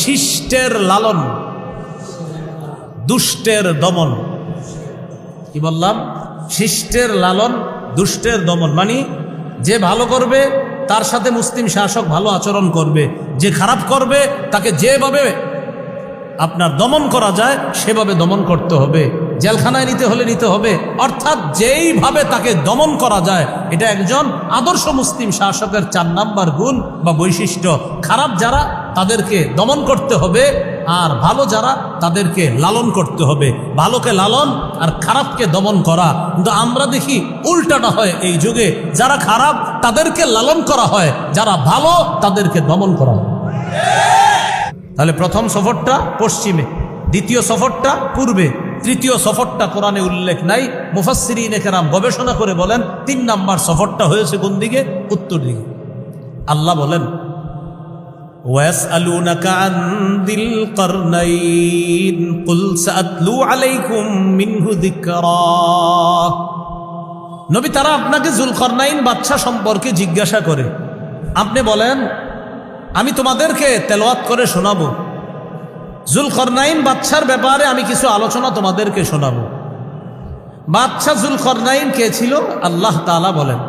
শিষ্টের লালন, দুষ্টের দমন। কি বললাম? শিষ্টের লালন, দুষ্টের দমন মানে যে ভালো করবে, তার সাথে মুসলিম শাসক ভালো আচরণ করবে। যে খারাপ করবে, তাকে যেভাবে আপনার দমন করা যায়, সেভাবে দমন করতে হবে। জেলখানায় নিতে হলে নিতে হবে। অর্থাৎ যেইভাবে তাকে দমন করা যায়, এটা একজন আদর্শ মুসলিম শাসকের চার নাম্বার গুণ বা বৈশিষ্ট্য। খারাপ যারা, তাদেরকে দমন করতে হবে, আর ভালো যারা, তাদেরকে লালন করতে হবে। ভালোকে লালন, আর খারাপকে দমন করা। কিন্তু আমরা দেখি উল্টাটা হয় এই যুগে, যারা খারাপ, তাদেরকে লালন করা হয়। যারা ভালো, তাদেরকে দমন করা হয়। তাহলে প্রথম সফরটা পশ্চিমে, দ্বিতীয় সফরটা পূর্বে। তৃতীয় সফরটা কোরআনে উল্লেখ নাই মুফাসিরিন কেরাম গবেষণা করে বলেন তিন নাম্বার সফরটা হয়েছে কোন দিকে উত্তর দিকে আল্লাহ বলেন ويسألونك عن ذي القرنين قل سأتلو عليكم منه ذكرا নবী তারা আপনাকে জুলকরনাইন বাচ্চা সম্পর্কে জিজ্ঞাসা করে আপনি বলেন আমি তোমাদেরকে তেলাওয়াত করে শোনাবো জুলকরনাইন বাচ্চার ব্যাপারে আমি কিছু আলোচনা তোমাদেরকে শোনাবো। বাচ্চা জুলকরনাইন কে ছিল? আল্লাহ তাআলা বলেন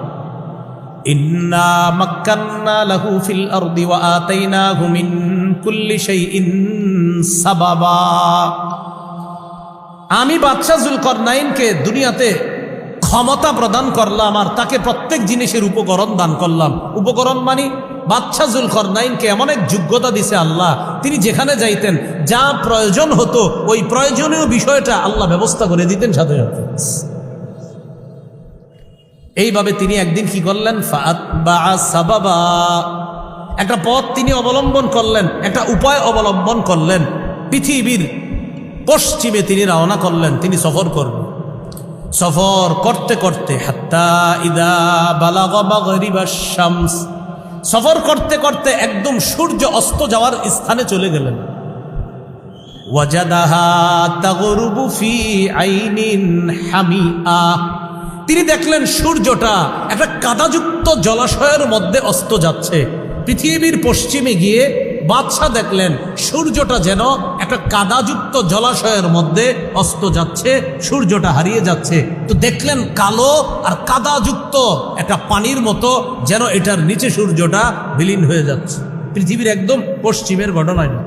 আমি বাদশাহ জুলকরনাইনকে দুনিয়াতে ক্ষমতা প্রদান করলাম আর তাকে প্রত্যেক জিনিসের উপকরণ দান করলাম। উপকরণ মানে বাদশাহ জুলকরনাইনকে এমন এক যোগ্যতা দিছে আল্লাহ, তিনি যেখানে যাইতেন, যা প্রয়োজন হতো, ওই প্রয়োজনীয় বিষয়টা আল্লাহ ব্যবস্থা করে দিতেন সাথে সাথে। এইভাবে তিনি একদিন কি করলেন? একটা পথ তিনি অবলম্বন করলেন, একটা উপায় অবলম্বন করলেন। পৃথিবীর পশ্চিমে তিনি রওনা করলেন, তিনি সফর করবেন সফর করতে করতে, হাত্তা ইদা বালাগাবাগরিবাস সফর করতে করতে একদম সূর্য অস্ত যাওয়ার স্থানে চলে গেলেন। তিনি দেখলেন সূর্যটা একটা কাদাযুক্ত জলাশয়ের মধ্যে অস্ত যাচ্ছে। পৃথিবীর পশ্চিমে গিয়ে বাদশাহ দেখলেন সূর্যটা যেন একটা কাদাযুক্ত জলাশয়ের মধ্যে অস্ত যাচ্ছে, সূর্যটা হারিয়ে যাচ্ছে। তো দেখলেন কালো আর কাদাযুক্ত একটা পানির মতো যেন এটার নিচে সূর্যটা বিলীন হয়ে যাচ্ছে। পৃথিবীর একদম পশ্চিমের ঘটনায় না